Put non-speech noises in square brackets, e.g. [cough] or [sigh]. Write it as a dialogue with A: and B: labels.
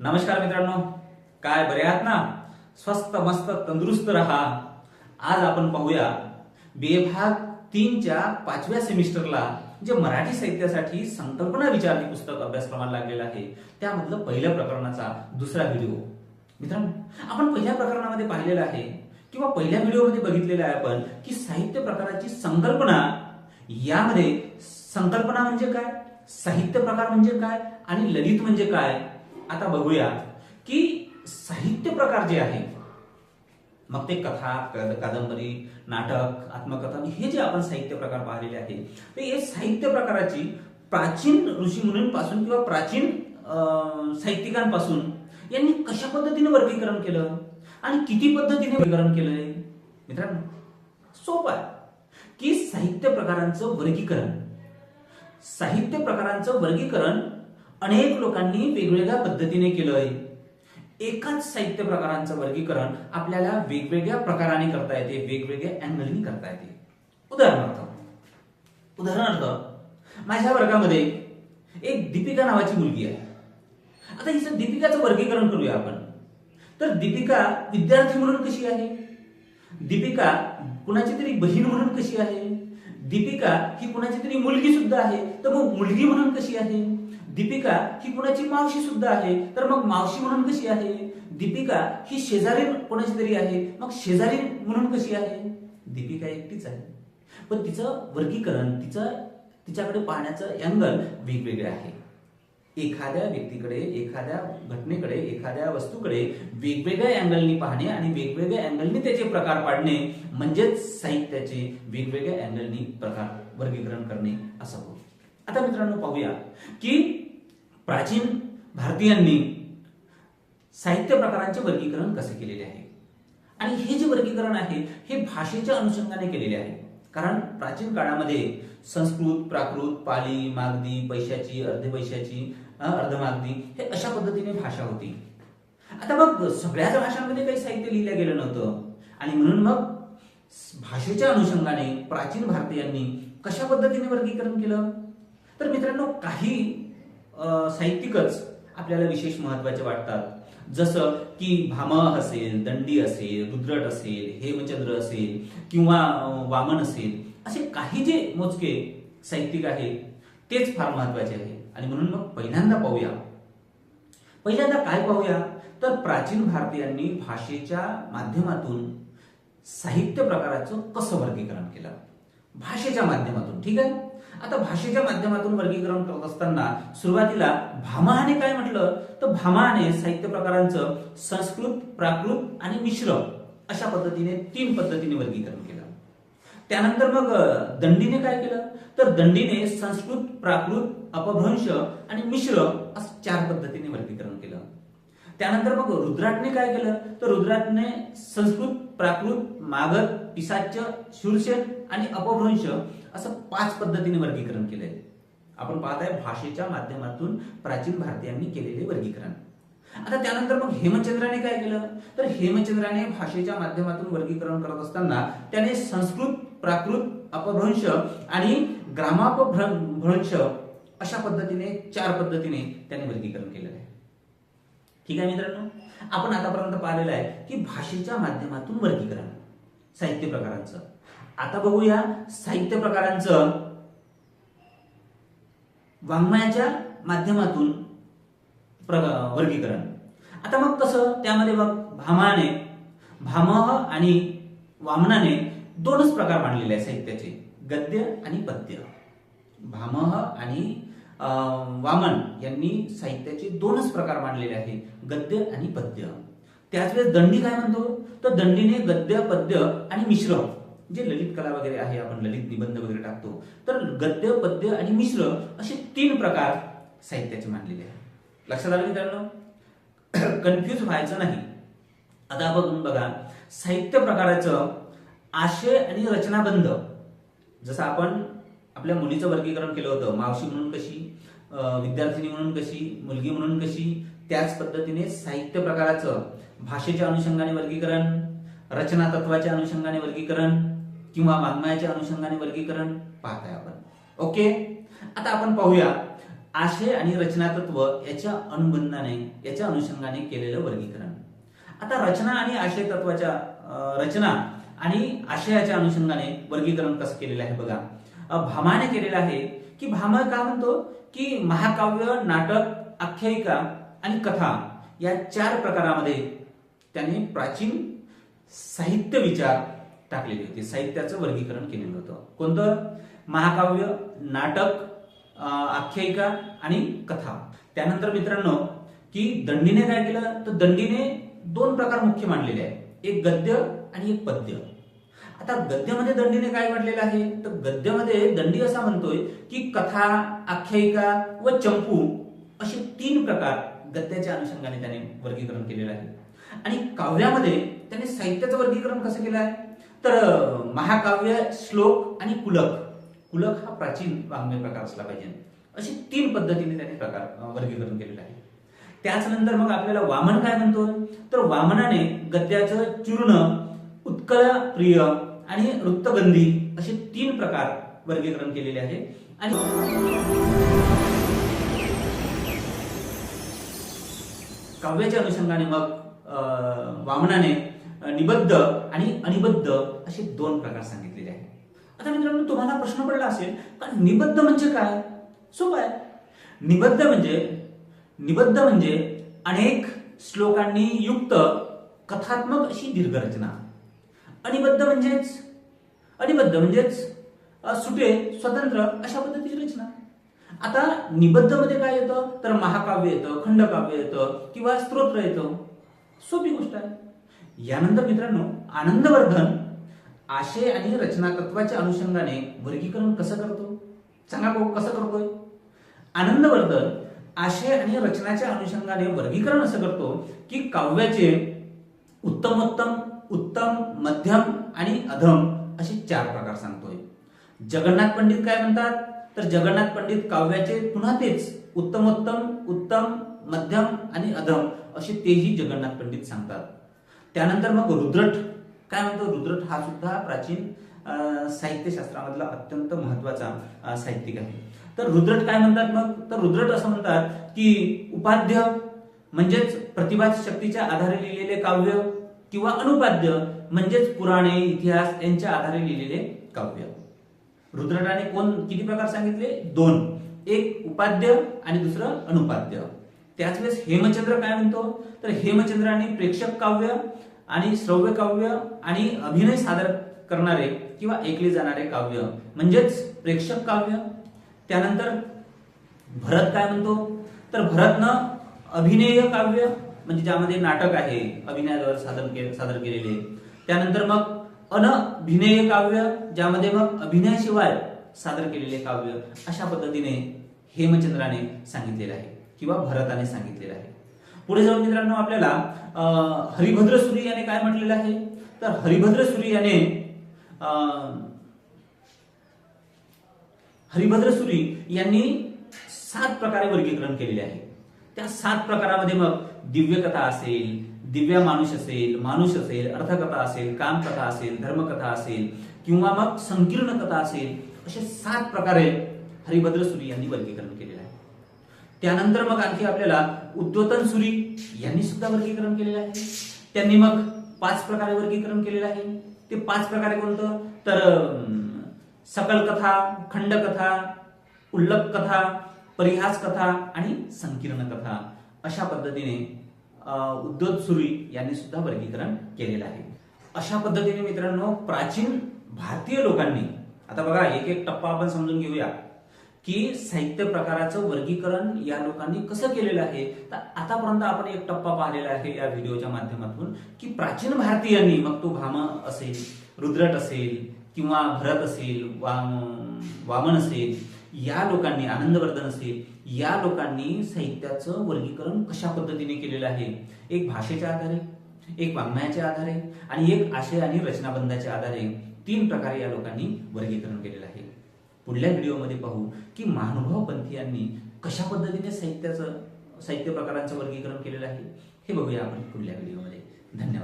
A: नमस्कार मित्रांनो. काय बरे आहात ना? स्वस्त मस्त तंदुरुस्त रहा. आज आपण पाहूया बेभाग तीनच्या पाचव्या सेमिस्टरला जे मराठी साहित्यासाठी संकल्पना विचारणी पुस्तक अभ्यासक्रमाला लागलेलं आहे. त्यामधलं पहिल्या प्रकरणाचा दुसरा व्हिडिओ मित्रांनो आपण पहिल्या प्रकरणामध्ये पाहिलेलं आहे किंवा पहिल्या व्हिडिओमध्ये बघितलेलं आहे आपण की साहित्य प्रकाराची संकल्पना यामध्ये संकल्पना म्हणजे काय? साहित्य प्रकार म्हणजे काय? आणि ललित म्हणजे काय? आता बघूयात की साहित्य प्रकार जे आहे मग ते कथा कादंबरी नाटक आत्मकथन हे जे आपण साहित्य प्रकार पाहिलेले आहे तर हे साहित्य प्रकाराची प्राचीन ऋषी मुनींपासून किंवा प्राचीन साहित्यिकांपासून यांनी कशा पद्धतीने वर्गीकरण केलं आणि किती पद्धतीने वर्गीकरण केलंय? मित्रांनो सोपं आहे की साहित्य प्रकारांचं वर्गीकरण. साहित्य प्रकारांचं वर्गीकरण अनेक लोकांनी वेगवेगळ्या पद्धतीने केलं आहे एकाच साहित्य प्रकारांचं वर्गीकरण आपल्याला वेगवेगळ्या प्रकाराने करता येते वेगवेगळ्या अँगलनी करता येते. उदाहरणार्थ उदाहरणार्थ माझ्या वर्गामध्ये एक दीपिका नावाची मुलगी आहे. आता हिचं दीपिकाचं वर्गीकरण करूया आपण. तर दीपिका विद्यार्थी म्हणून कशी आहे? दीपिका कुणाची तरी बहीण म्हणून कशी आहे? दीपिका ही कुणाची तरी मुलगी सुद्धा आहे. तर मग मुलगी म्हणून कशी आहे? दीपिका ही कुणाची मावशी सुद्धा आहे. तर मग मावशी म्हणून कशी आहे? दीपिका ही शेजारी कोणाची तरी आहे. मग शेजारी म्हणून कशी आहे? दीपिका एकटीच आहे. पण तिचं वर्गीकरण तिचं तिच्याकडे पाहण्याचं अँगल वेगवेगळे आहे. एखाद्या व्यक्तीकडे एखाद्या घटनेकडे एखाद्या वस्तूकडे वेगवेगळ्या अँगलनी पाहणे आणि वेगवेगळ्या अँगलनी त्याचे प्रकार पाडणे म्हणजेच साहित्याचे वेगवेगळ्या अँगलनी प्रकार वर्गीकरण करणे असं आता मित्रांनो पाहूया की प्राचीन भारतीयांनी साहित्य प्रकारांचे वर्गीकरण कसे केलेले आहे? आणि हे जे वर्गीकरण आहे हे भाषेच्या अनुषंगाने केलेले आहे. कारण प्राचीन काळामध्ये संस्कृत प्राकृत पाली मागधी पैशाची अर्धपैशाची अर्धमागणी हे अशा पद्धतीने भाषा होती. आता मग सगळ्याच भाषांमध्ये काही साहित्य लिहिलं गेलं नव्हतं. आणि म्हणून मग भाषेच्या अनुषंगाने प्राचीन भारतीयांनी कशा पद्धतीने वर्गीकरण केलं? तर मित्रांनो काही साहित्यिकच आपल्याला विशेष महत्त्वाचे वाटतात. जसं की भामा असेल दंडी असेल रुद्रट असेल हेमचंद्र असेल किंवा वामन असेल असे काही जे मोजके साहित्यिक आहेत तेच फार महत्त्वाचे आहे. आणि म्हणून मग पहिल्यांदा पाहूया. पहिल्यांदा काय पाहूया? तर प्राचीन भारतीयांनी भाषेच्या माध्यमातून साहित्य प्रकाराचं कसं वर्गीकरण केलं? भाषेच्या माध्यमातून ठीक आहे? आता भाषेच्या माध्यमातून वर्गीकरण करत असताना सुरुवातीला भामहाने काय म्हटलं? तर भामहाने साहित्य प्रकारांचं संस्कृत प्राकृत आणि मिश्र अशा पद्धतीने तीन पद्धतीने वर्गीकरण केलं. त्यानंतर मग दंडीने काय केलं? तर दंडीने संस्कृत प्राकृत अपभ्रंश आणि मिश्र असं चार पद्धतीने वर्गीकरण केलं. त्यानंतर मग रुद्राटने काय केलं? तर रुद्राटने संस्कृत प्राकृत मागध पिसाच्य शूरसेन आणि अपभ्रंश असं पाच पद्धतीने वर्गीकरण केलंय. आपण पाहताय भाषेच्या माध्यमातून प्राचीन भारतीयांनी केलेले वर्गीकरण. आता त्यानंतर मग हेमचंद्राने काय केलं? तर हेमचंद्राने भाषेच्या माध्यमातून वर्गीकरण करत असताना त्याने संस्कृत प्राकृत अपभ्रंश आणि ग्रामापभ्रंश अशा पद्धतीने चार पद्धतीने त्याने वर्गीकरण केलेलं आहे. ठीक आहे मित्रांनो? आपण आतापर्यंत पाहिलेलं आहे की भाषेच्या माध्यमातून वर्गीकरण साहित्य प्रकारांचं. आता बघूया साहित्य प्रकारांचं वाङ्मयाच्या माध्यमातून वर्गीकरण. आता मग कसं? त्यामध्ये बघ भामाने भामह आणि वामनाने दोनच प्रकार मांडलेले आहेत साहित्याचे. गद्य आणि पद्य. भामह आणि अं, वामन यांनी साहित्याचे दोनच प्रकार मांडलेले आहेत गद्य आणि पद्य. त्याच वेळेस दंडी काय म्हणतो? तर दंडीने गद्य पद्य आणि मिश्र जे ललित कला वगैरे आहे आपण ललित निबंध वगैरे टाकतो. तर गद्य पद्य आणि मिश्र असे तीन प्रकार साहित्याचे मांडलेले आहेत. लक्षात आलं मित्रांनो? [clears throat] कन्फ्यूज व्हायचं नाही. आता बघून बघा. साहित्य प्रकाराचं आशय आणि रचनाबंध. जसं आपण आपल्या मुलीचं वर्गीकरण केलं होतं मावशी म्हणून कशी विद्यार्थिनी म्हणून कशी मुलगी म्हणून कशी त्याच पद्धतीने साहित्य प्रकाराचं भाषेच्या अनुषंगाने वर्गीकरण रचना तत्वाच्या अनुषंगाने वर्गीकरण किंवा वाङ्मयाच्या अनुषंगाने वर्गीकरण पाहताय आपण. ओके? आता आपण पाहूया. आशय आणि रचनातत्व याच्या अनुबंधाने याच्या अनुषंगाने केलेलं वर्गीकरण. आता रचना आणि आशय तत्वाच्या रचना आणि आशयाच्या अनुषंगाने वर्गीकरण कसं केलेलं आहे बघा. भामाने केलेलं आहे की भामा काय म्हणतो? की महाकाव्य नाटक आख्यायिका आणि कथा या चार प्रकारामध्ये त्याने प्राचीन साहित्य विचार टाकलेले होते. साहित्याचं वर्गीकरण केलेलं होतं. कोणतं? महाकाव्य नाटक आख्यायिका आणि कथा. त्यानंतर मित्रांनो की दंडीने काय केलं? तर दंडीने दोन प्रकार मुख्य मांडलेले आहेत. एक गद्य आणि एक पद्य. आता गद्यामध्ये दंडीने काय म्हटलेलं आहे? तर गद्यामध्ये दंडी असा म्हणतोय की कथा आख्यायिका व चंपू असे तीन प्रकार गद्याच्या अनुषंगाने त्याने वर्गीकरण केलेलं आहे. आणि काव्यामध्ये त्याने साहित्याचं वर्गीकरण कसं केलं आहे तर महाकाव्य श्लोक आणि कुलक पुलक हा प्राचीन वाङ्मय प्रकार असला पाहिजे. अशी तीन पद्धतीने त्याने प्रकार वर्गीकरण केलेलं आहे. त्याच नंतर मग आपल्याला वामन काय म्हणतो तर वामनाने गद्याचं चूर्ण उत्कल प्रिय आणि वृत्तगंधी असे तीन प्रकार वर्गीकरण केलेले आहे. आणि काव्याच्या अनुषंगाने मग वामनाने निबद्ध आणि अनिबद्ध असे दोन प्रकार सांगितलेले आहेत. आता मित्रांनो तुम्हाला प्रश्न पडला असेल का निबद्ध म्हणजे काय? सोपं आहे. निबद्ध म्हणजे निबद्ध म्हणजे अनेक श्लोकांनी युक्त कथात्मक अशी दीर्घरचना. अनिबद्ध म्हणजेच अनिबद्ध म्हणजेच सुटे स्वतंत्र अशा पद्धतीची रचना. आता निबद्धमध्ये काय येतं? तर महाकाव्य येतं खंडकाव्य येतं किंवा स्तोत्र येतं. सोपी गोष्ट आहे. यानंतर मित्रांनो आनंदवर्धन आशय आणि रचना तत्वाच्या अनुषंगाने वर्गीकरण कसं करतो? सांगा भाऊ कसं करतोय? आनंदवर्धन आशय आणि रचनाच्या अनुषंगाने वर्गीकरण असं करतो की काव्याचे उत्तमोत्तम उत्तम मध्यम आणि अधम असे चार प्रकार सांगतोय. जगन्नाथ पंडित काय म्हणतात? तर जगन्नाथ पंडित काव्याचे पुन्हा तेच उत्तमोत्तम उत्तम मध्यम आणि अधम असे तेही जगन्नाथ पंडित सांगतात. त्यानंतर मग रुद्रट काय म्हणतो रुद्रट हा सुद्धा प्राचीन साहित्यशास्त्रामधला अत्यंत महत्त्वाचा साहित्यिक आहे. तर रुद्रट काय म्हणतात मग? तर रुद्रट असं म्हणतात की उपाध्य म्हणजेच प्रतिभा शक्तीच्या आधारे लिहिलेले काव्य किंवा अनुपाद्य म्हणजेच पुराणे इतिहास यांच्या आधारे लिहिलेले काव्य. रुद्रटाने कोण किती प्रकार सांगितले? दोन. एक उपाद्य आणि दुसरं अनुपाद्य त्याच वेळेस हेमचंद्र काय म्हणतो? तर हेमचंद्राने प्रेक्षक काव्य आणि श्रव्य काव्य आणि अभिनय सादर करणारे किंवा ऐकले जाणारे काव्य म्हणजेच प्रेक्षक काव्य. त्यानंतर भरत काय म्हणतो? तर भरतनं अभिनय काव्य म्हणजे ज्यामध्ये नाटक आहे अभिनयाद्वारे सादर के सादर केलेले. त्यानंतर मग अनभिनय काव्य ज्यामध्ये मग अभिनयाशिवाय सादर केलेले काव्य. अशा पद्धतीने हेमचंद्राने सांगितलेलं आहे किंवा भरताने सांगितलेलं आहे. पुढे जाऊन मित्रांनो आपल्याला हरिभद्र सुरी याने काय म्हटलेलं आहे? तर हरिभद्र सुरी याने अं, हरिभद्र सुरी यांनी सात प्रकारे वर्गीकरण केलेले आहे. त्या सात प्रकारामध्ये मग दिव्यकथा असेल दिव्या मानुष असेल मानुष असेल अर्थकथा असेल कामकथा असेल धर्मकथा असेल किंवा मग संकीर्ण कथा असेल असे सात प्रकारे हरिभद्र सुरी यांनी वर्गीकरण केले त्यानंतर मग आणखी आपल्याला उद्योतन सुरी यांनी सुद्धा वर्गीकरण केलेलं आहे. त्यांनी मग पाच प्रकारे वर्गीकरण केलेलं आहे. ते पाच प्रकारे कोणतं? तर सकल कथा खंडकथा उल्लक कथा परिहास कथा आणि संकीर्ण कथा अशा पद्धतीने अं, उद्योत सुरी यांनी सुद्धा वर्गीकरण केलेलं आहे. अशा पद्धतीने मित्रांनो प्राचीन भारतीय लोकांनी आता बघा एक एक टप्पा आपण समजून घेऊया. की साहित्य प्रकाराचं वर्गीकरण या लोकांनी कसं केलेलं आहे? तर आतापर्यंत आपण एक टप्पा पाहिलेला आहे या व्हिडिओच्या माध्यमातून की प्राचीन भारतीयांनी मग तो भाम असेल रुद्रट असेल किंवा भरत असेल वाम वामन असेल या लोकांनी आनंदवर्धन असेल या लोकांनी साहित्याचं वर्गीकरण कशा पद्धतीने केलेलं आहे? एक भाषेच्या आधारे एक वाङ्मयाच्या आधारे आणि एक आशय आणि रचनाबंधाच्या आधारे तीन प्रकारे या लोकांनी वर्गीकरण केलेलं आहे. पुढल्या व्हिडिओमध्ये पाहू की महानुभाव पंथीयांनी कशा पद्धतीने साहित्याचं साहित्य प्रकारांचं वर्गीकरण केलेलं आहे हे बघूया आपण पुढल्या व्हिडिओमध्ये. धन्यवाद.